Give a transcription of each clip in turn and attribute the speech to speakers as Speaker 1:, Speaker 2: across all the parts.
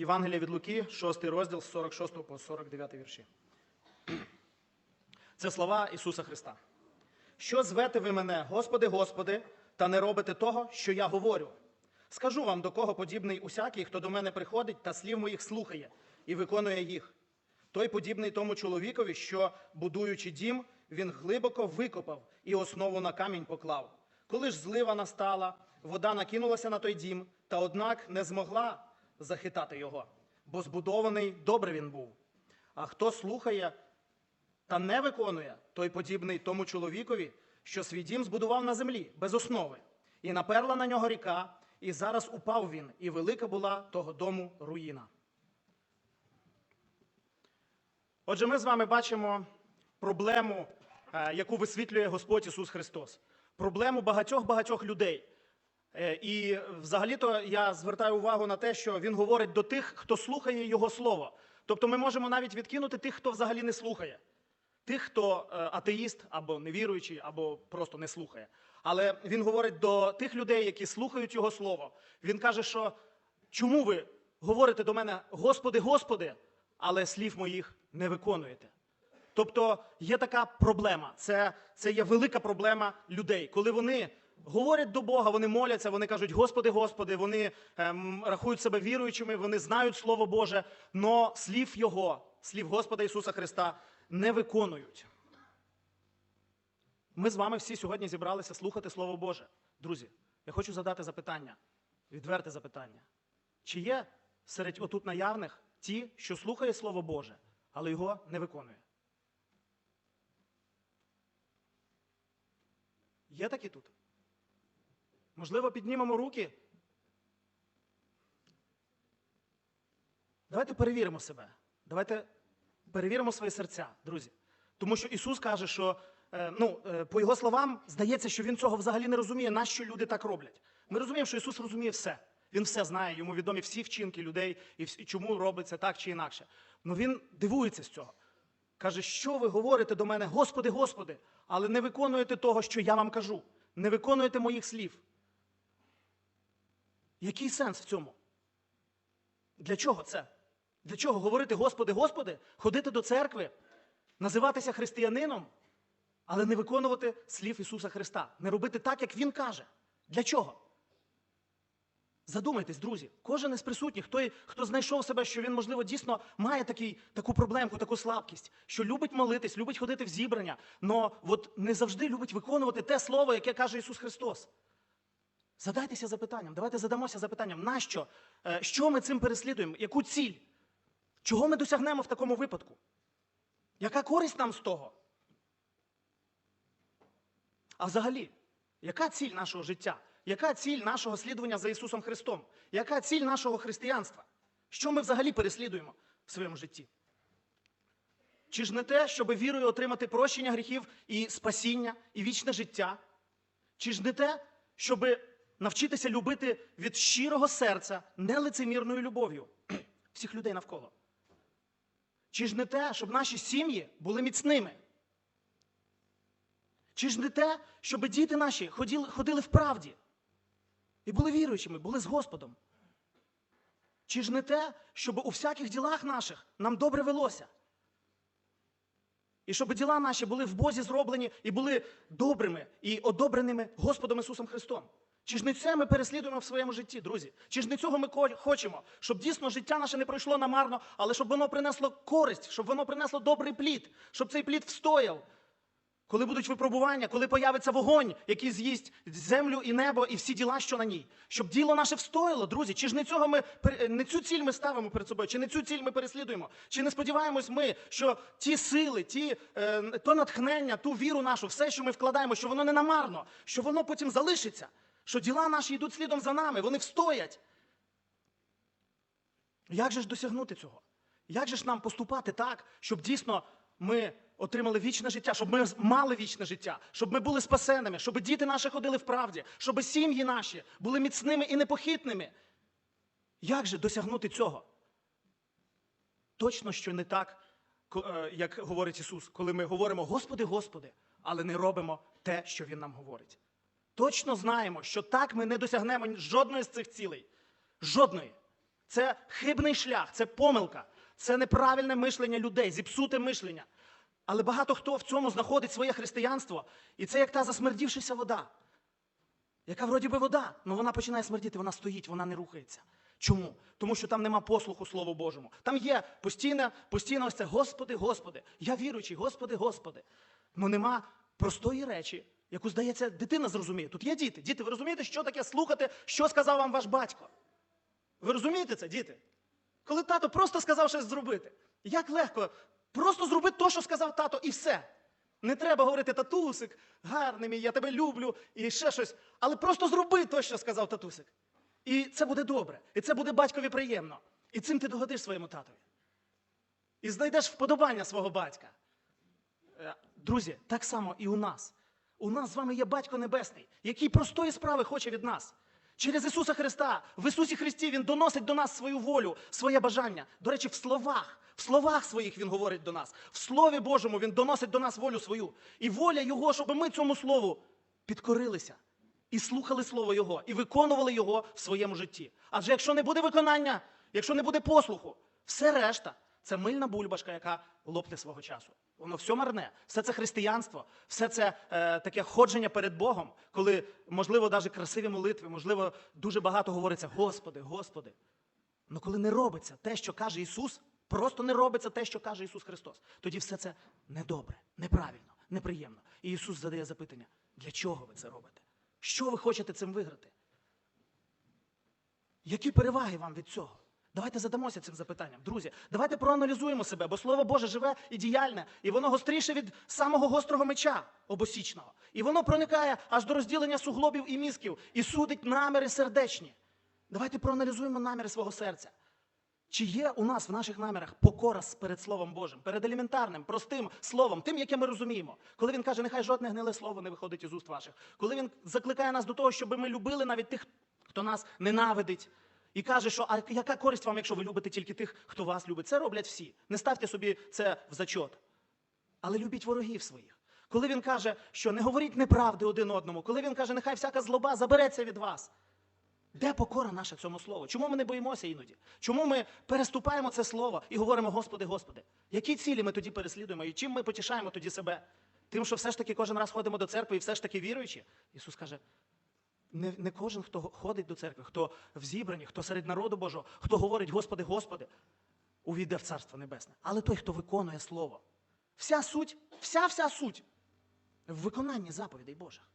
Speaker 1: Євангелія від Луки, 6 розділ з 46 по 49 вірші. Це слова Ісуса Христа. Що звете ви мене, Господи, Господи, та не робите того, що я говорю? Скажу вам, до кого подібний усякий, хто до мене приходить та слів моїх слухає і виконує їх. Той подібний тому чоловікові, що, будуючи дім, він глибоко викопав і основу на камінь поклав. Коли ж злива настала, вода накинулася на той дім, та однак не змогла захитати його, бо збудований добре він був. А хто слухає та не виконує, той подібний тому чоловікові, що свій дім збудував на землі без основи, і наперла на нього ріка, і зараз упав він, і велика була того дому руїна. Отже, ми з вами бачимо проблему, е, яку висвітлює Господь Ісус Христос. Проблему багатьох-багатьох людей. Е, І взагалі-то я звертаю увагу на те, що Він говорить до тих, хто слухає Його Слово. Тобто ми можемо навіть відкинути тих, хто взагалі не слухає. Тих, хто е, атеїст або невіруючий, або просто не слухає. Але він говорить до тих людей, які слухають його слово. Він каже, що чому ви говорите до мене, Господи, Господи, але слів моїх не виконуєте. Тобто є така проблема. Це, це є велика проблема людей. Коли вони говорять до Бога, вони моляться, вони кажуть, Господи, Господи, вони ем, рахують себе віруючими, вони знають Слово Боже, но слів Його, слів Господа Ісуса Христа не виконують. Ми з вами всі сьогодні зібралися слухати Слово Боже. Друзі, я хочу задати запитання, відверте запитання. Чи є серед отут наявних ті, що слухає Слово Боже, але його не виконує? Є такі тут? Можливо, піднімемо руки? Давайте перевіримо себе. Давайте перевіримо свої серця, друзі. Тому що Ісус каже, що е, ну, е, по Його словам здається, що Він цього взагалі не розуміє, нащо люди так роблять. Ми розуміємо, що Ісус розуміє все. Він все знає, йому відомі всі вчинки людей і чому робиться так чи інакше. Ну він дивується з цього. Каже, що ви говорите до мене, Господи, Господи, але не виконуєте того, що я вам кажу. Не виконуєте моїх слів. Який сенс в цьому? Для чого це? Для чого говорити Господи, Господи, ходити до церкви, називатися християнином, але не виконувати слів Ісуса Христа, не робити так, як Він каже. Для чого? Задумайтесь, друзі, кожен із присутніх, той, хто знайшов себе, що він, можливо, дійсно має такий, таку проблемку, таку слабкість, що любить молитись, любить ходити в зібрання, але не завжди любить виконувати те слово, яке каже Ісус Христос. Задайтеся запитанням, давайте задамося запитанням, нащо? Е, Що ми цим переслідуємо? Яку ціль? Чого ми досягнемо в такому випадку? Яка користь нам з того? А взагалі, яка ціль нашого життя? Яка ціль нашого слідування за Ісусом Христом? Яка ціль нашого християнства? Що ми взагалі переслідуємо в своєму житті? Чи ж не те, щоб вірою отримати прощення гріхів і спасіння, і вічне життя? Чи ж не те, щоб навчитися любити від щирого серця нелицемірною любов'ю всіх людей навколо? Чи ж не те, щоб наші сім'ї були міцними? Чи ж не те, щоб діти наші ходили, ходили в правді і були віруючими, були з Господом? Чи ж не те, щоб у всяких ділах наших нам добре велося? І щоб діла наші були в Бозі зроблені і були добрими і одобреними Господом Ісусом Христом? Чи ж не це ми переслідуємо в своєму житті, друзі? Чи ж не цього ми хочемо? Щоб дійсно життя наше не пройшло намарно, але щоб воно принесло користь, щоб воно принесло добрий плід, щоб цей плід встояв. Коли будуть випробування, коли появиться вогонь, який з'їсть землю і небо, і всі діла, що на ній, щоб діло наше встояло, друзі. Чи ж не цього ми не цю ціль ми ставимо перед собою, чи не цю ціль ми переслідуємо? Чи не сподіваємось ми, що ті сили, ті е, то натхнення, ту віру нашу, все, що ми вкладаємо, що воно не намарно, що воно потім залишиться, що діла наші йдуть слідом за нами, вони встоять. Як же ж досягнути цього? Як же ж нам поступати так, щоб дійсно ми отримали вічне життя, щоб ми мали вічне життя, щоб ми були спасеними, щоб діти наші ходили в правді, щоб сім'ї наші були міцними і непохитними? Як же досягнути цього? Точно, що не так, е, як говорить Ісус, коли ми говоримо Господи, Господи, але не робимо те, що Він нам говорить. Точно знаємо, що так ми не досягнемо жодної з цих цілей. Жодної. Це хибний шлях, це помилка, це неправильне мишлення людей, зіпсуте мишлення. Але багато хто в цьому знаходить своє християнство, і це як та засмердівшися вода, яка вроді би вода, але вона починає смердіти, вона стоїть, вона не рухається. Чому? Тому що там нема послуху Слову Божому. Там є постійне, постійно ось це Господи, Господи, я віруючий, Господи, Господи. Ну нема простої речі, яку, здається, дитина зрозуміє. Тут є діти. Діти, ви розумієте, що таке слухати, що сказав вам ваш батько? Ви розумієте це, діти? Коли тато просто сказав щось зробити. Як легко, просто зроби те, що сказав тато, і все. Не треба говорити татусик, гарний мій, я тебе люблю, і ще щось. Але просто зроби те, що сказав татусик. І це буде добре. І це буде батькові приємно. І цим ти догодиш своєму татові. І знайдеш вподобання свого батька. Е, Друзі, так само і у нас. У нас з вами є Батько Небесний, який простої справи хоче від нас. Через Ісуса Христа, в Ісусі Христі Він доносить до нас свою волю, своє бажання. До речі, в словах, в словах своїх Він говорить до нас. В Слові Божому Він доносить до нас волю свою. І воля Його, щоб ми цьому слову підкорилися і слухали Слово Його, і виконували Його в своєму житті. Адже якщо не буде виконання, якщо не буде послуху, все решта це мильна бульбашка, яка лопне свого часу. Воно все марне. Все це християнство, все це е, таке ходження перед Богом, коли, можливо, навіть красиві молитви, можливо, дуже багато говориться Господи, Господи. Ну коли не робиться те, що каже Ісус, просто не робиться те, що каже Ісус Христос, тоді все це недобре, неправильно, неприємно. І Ісус задає запитання: для чого ви це робите? Що ви хочете цим виграти? Які переваги вам від цього? Давайте задамося цим запитанням. Друзі, давайте проаналізуємо себе, бо Слово Боже живе і діяльне, і воно гостріше від самого гострого меча обосічного. І воно проникає аж до розділення суглобів і мізків і судить наміри сердечні. Давайте проаналізуємо наміри свого серця. Чи є у нас в наших намірах покора перед Словом Божим, перед елементарним, простим словом, тим, яке ми розуміємо? Коли він каже, нехай жодне гниле слово не виходить із уст ваших, коли він закликає нас до того, щоб ми любили навіть тих, хто нас ненавидить, і каже, що а яка користь вам, якщо ви любите тільки тих, хто вас любить? Це роблять всі. Не ставте собі це в зачот. Але любіть ворогів своїх. Коли він каже, що не говоріть неправди один одному, коли він каже, нехай всяка злоба забереться від вас. Де покора наша цьому слову? Чому ми не боїмося іноді? Чому ми переступаємо це слово і говоримо, Господи, Господи? Які цілі ми тоді переслідуємо і чим ми потішаємо тоді себе? Тим, що все ж таки кожен раз ходимо до церкви і все ж таки віруючі? Ісус каже, не, не кожен, хто ходить до церкви, хто в зібранні, хто серед народу Божого, хто говорить, Господи, Господи, увійде в Царство Небесне. Але той, хто виконує Слово. Вся суть, вся вся суть в виконанні заповідей Божих.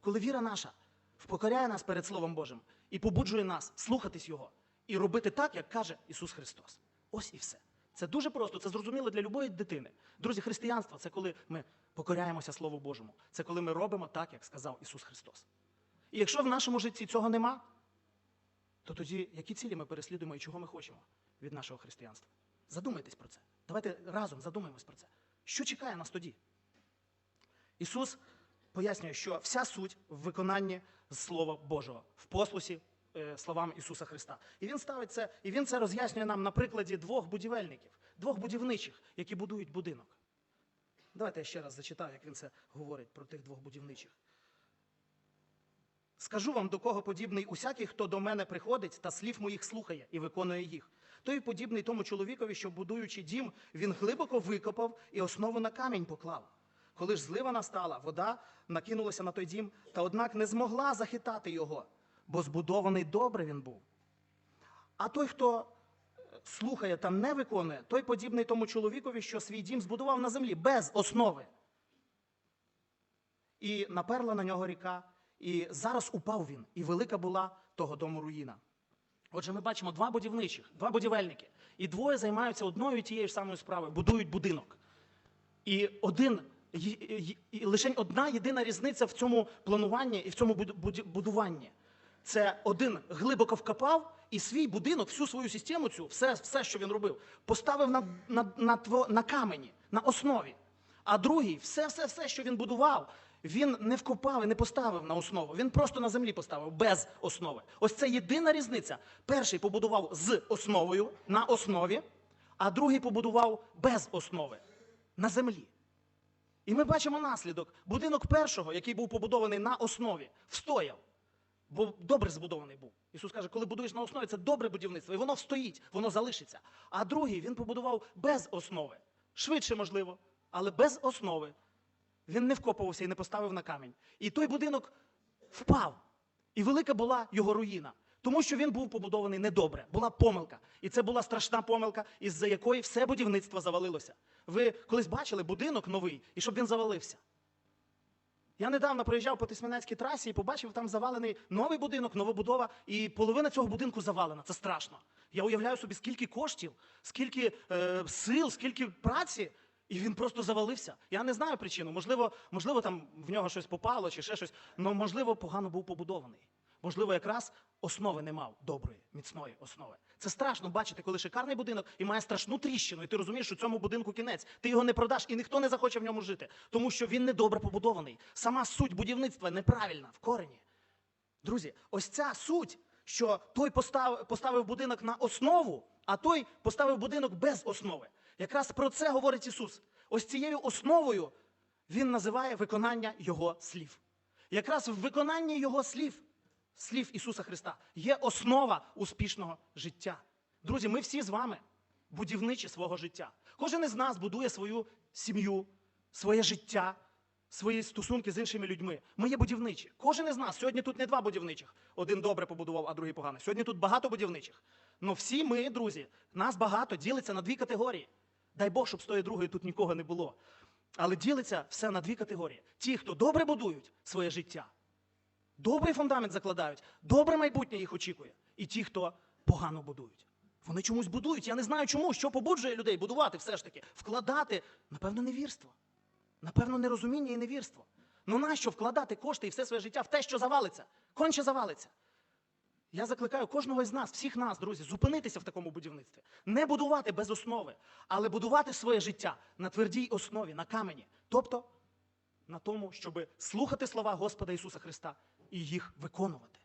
Speaker 1: Коли віра наша впокоряє нас перед Словом Божим і побуджує нас слухатись Його і робити так, як каже Ісус Христос. Ось і все. Це дуже просто, це зрозуміло для любої дитини. Друзі, християнство це коли ми покоряємося Слову Божому. Це коли ми робимо так, як сказав Ісус Христос. І якщо в нашому житті цього нема, то тоді які цілі ми переслідуємо і чого ми хочемо від нашого християнства? Задумайтесь про це. Давайте разом задумаємось про це. Що чекає нас тоді? Ісус пояснює, що вся суть в виконанні Слова Божого, в послусі е, словам Ісуса Христа. І Він ставить це, і Він це роз'яснює нам на прикладі двох будівельників, двох будівничих, які будують будинок. Давайте я ще раз зачитаю, як він це говорить про тих двох будівничих. Скажу вам, до кого подібний усякий, хто до мене приходить та слів моїх слухає і виконує їх. Той подібний тому чоловікові, що будуючи дім, він глибоко викопав і основу на камінь поклав. Коли ж злива настала, вода накинулася на той дім, та однак не змогла захитати його, бо збудований добре він був. А той, хто е, слухає та не виконує, той подібний тому чоловікові, що свій дім збудував на землі без основи. І наперла на нього ріка, і зараз упав він, і велика була того дому руїна. Отже, ми бачимо два будівничих, два будівельники. І двоє займаються одною і тією ж самою справою, будують будинок. І один, й- й- і лише одна єдина різниця в цьому плануванні і в цьому буд- буд- будуванні. Це один глибоко вкопав і свій будинок, всю свою систему, цю, все, все що він робив, поставив на, на, на, на камені, на основі. А другий, все, все, все, що він будував, він не вкопав і не поставив на основу. Він просто на землі поставив без основи. Ось це єдина різниця. Перший побудував з основою на основі, а другий побудував без основи на землі. І ми бачимо наслідок. Будинок першого, який був побудований на основі, встояв. Бо добре збудований був. Ісус каже, коли будуєш на основі, це добре будівництво, і воно встоїть, воно залишиться. А другий він побудував без основи. Швидше, можливо, але без основи. Він не вкопувався і не поставив на камінь. І той будинок впав. І велика була його руїна. Тому що він був побудований недобре, була помилка. І це була страшна помилка, із-за якої все будівництво завалилося. Ви колись бачили будинок новий, і щоб він завалився. Я недавно проїжджав по Тисменецькій трасі і побачив там завалений новий будинок, новобудова, і половина цього будинку завалена. Це страшно. Я уявляю собі, скільки коштів, скільки е, сил, скільки праці, і він просто завалився. Я не знаю причину. Можливо, можливо, там в нього щось попало чи ще щось, але можливо, погано був побудований. Можливо, якраз основи не мав доброї, міцної основи. Це страшно бачити, коли шикарний будинок і має страшну тріщину, і ти розумієш, що цьому будинку кінець. Ти його не продаш, і ніхто не захоче в ньому жити, тому що він недобре побудований. Сама суть будівництва неправильна в корені. Друзі, ось ця суть, що той постав, поставив будинок на основу, а той поставив будинок без основи. Якраз про це говорить Ісус. Ось цією основою Він називає виконання Його слів. Якраз в виконанні Його слів, слів Ісуса Христа, є основа успішного життя. Друзі, ми всі з вами будівничі свого життя. Кожен із нас будує свою сім'ю, своє життя, свої стосунки з іншими людьми. Ми є будівничі. Кожен із нас. Сьогодні тут не два будівничих. Один добре побудував, а другий погано. Сьогодні тут багато будівничих. Ну всі ми, друзі, нас багато ділиться на дві категорії. Дай Бог, щоб з тої другої тут нікого не було. Але ділиться все на дві категорії: ті, хто добре будують своє життя, добрий фундамент закладають, добре майбутнє їх очікує. І ті, хто погано будують. Вони чомусь будують. Я не знаю чому, що побуджує людей будувати все ж таки, вкладати, напевно, невірство. Напевно, нерозуміння і невірство. Ну нащо вкладати кошти і все своє життя в те, що завалиться? Конче завалиться. Я закликаю кожного із нас, всіх нас, друзі, зупинитися в такому будівництві. Не будувати без основи, але будувати своє життя на твердій основі, на камені. Тобто на тому, щоб слухати слова Господа Ісуса Христа і їх виконувати.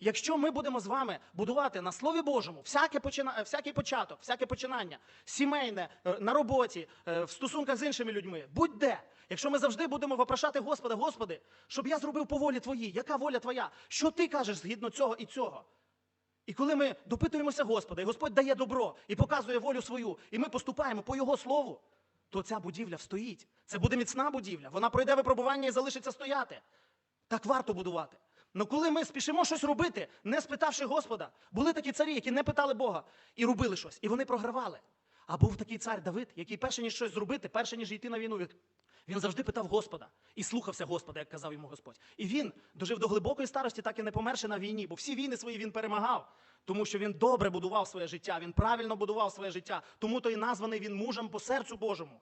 Speaker 1: Якщо ми будемо з вами будувати на Слові Божому всяке почина... всякий початок, всяке починання, сімейне, е, на роботі, е, в стосунках з іншими людьми, будь-де, якщо ми завжди будемо вопрошати Господа, Господи, щоб я зробив по волі Твоїй, яка воля Твоя? Що ти кажеш згідно цього і цього? І коли ми допитуємося Господа, і Господь дає добро і показує волю свою, і ми поступаємо по Його слову, то ця будівля встоїть. Це буде міцна будівля. Вона пройде випробування і залишиться стояти. Так варто будувати. Ну коли ми спішимо щось робити, не спитавши Господа, були такі царі, які не питали Бога і робили щось, і вони програвали. А був такий цар Давид, який перше ніж щось зробити, перше ніж йти на війну, він- завжди питав Господа і слухався Господа, як казав йому Господь. І він дожив до глибокої старості, так і не померши на війні, бо всі війни свої він перемагав, тому що він добре будував своє життя, він правильно будував своє життя, тому то і названий він мужем по серцю Божому.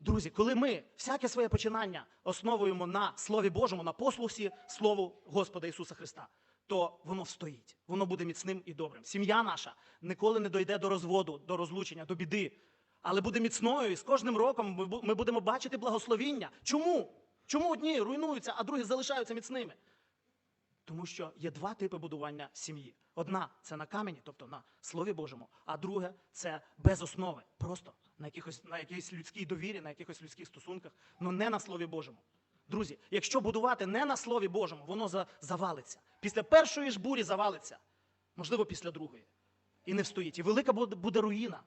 Speaker 1: Друзі, коли ми всяке своє починання основуємо на Слові Божому, на послусі Слову Господа Ісуса Христа, то воно встоїть, воно буде міцним і добрим. Сім'я наша ніколи не дойде до розводу, до розлучення, до біди, але буде міцною, і з кожним роком ми будемо бачити благословіння. Чому? Чому одні руйнуються, а другі залишаються міцними? Тому що є два типи будування сім'ї. Одна це на камені, тобто на Слові Божому, а друге це без основи, просто на якихось на якійсь людській довірі, на якихось людських стосунках, але не на Слові Божому. Друзі, якщо будувати не на Слові Божому, воно за, завалиться. Після першої ж бурі завалиться, можливо, після другої. І не встоїть. І велика буде руїна.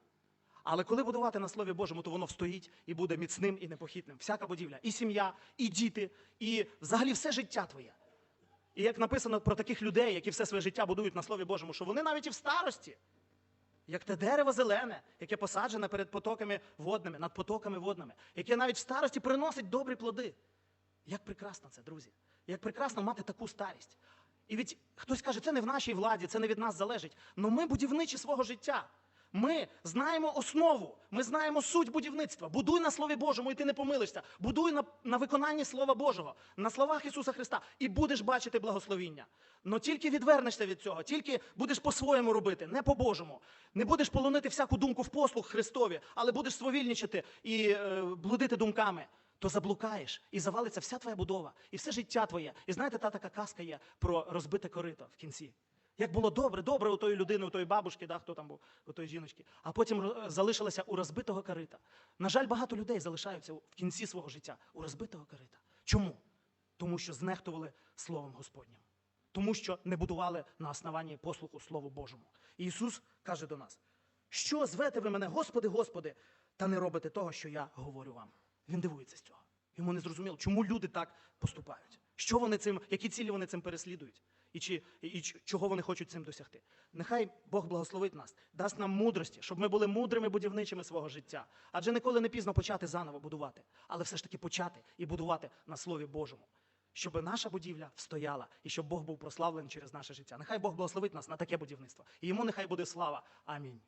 Speaker 1: Але коли будувати на Слові Божому, то воно встоїть і буде міцним і непохитним. Всяка будівля, і сім'я, і діти, і взагалі все життя твоє. І як написано про таких людей, які все своє життя будують на Слові Божому, що вони навіть і в старості, як те дерево зелене, яке посаджене перед потоками водними, над потоками водними, яке навіть в старості приносить добрі плоди. Як прекрасно це, друзі! Як прекрасно мати таку старість. І від хтось каже, це не в нашій владі, це не від нас залежить. Але ми будівничі свого життя. Ми знаємо основу, ми знаємо суть будівництва. Будуй на Слові Божому, і ти не помилишся. Будуй на, на виконанні Слова Божого, на словах Ісуса Христа, і будеш бачити благословіння. Но тільки відвернешся від цього, тільки будеш по-своєму робити, не по-божому. Не будеш полонити всяку думку в послуг Христові, але будеш свовільничати і е, блудити думками. То заблукаєш і завалиться вся твоя будова, і все життя твоє. І знаєте, та така казка є про розбите корито в кінці. Як було добре, добре у тої людини, у тої бабушки, да, хто там був, у тої жіночки, а потім залишилося у розбитого корита. На жаль, багато людей залишаються в кінці свого життя у розбитого корита. Чому? Тому що знехтували Словом Господнім. Тому що не будували на основанні послуху Слову Божому. І Ісус каже до нас: що звете ви мене, Господи, Господи, та не робите того, що я говорю вам. Він дивується з цього. Йому не зрозуміло, чому люди так поступають. Що вони цим, які цілі вони цим переслідують, і, чи, і, чого вони хочуть цим досягти. Нехай Бог благословить нас, дасть нам мудрості, щоб ми були мудрими будівничими свого життя. Адже ніколи не пізно почати заново будувати, але все ж таки почати і будувати на Слові Божому. Щоб наша будівля встояла і щоб Бог був прославлений через наше життя. Нехай Бог благословить нас на таке будівництво. І йому нехай буде слава. Амінь.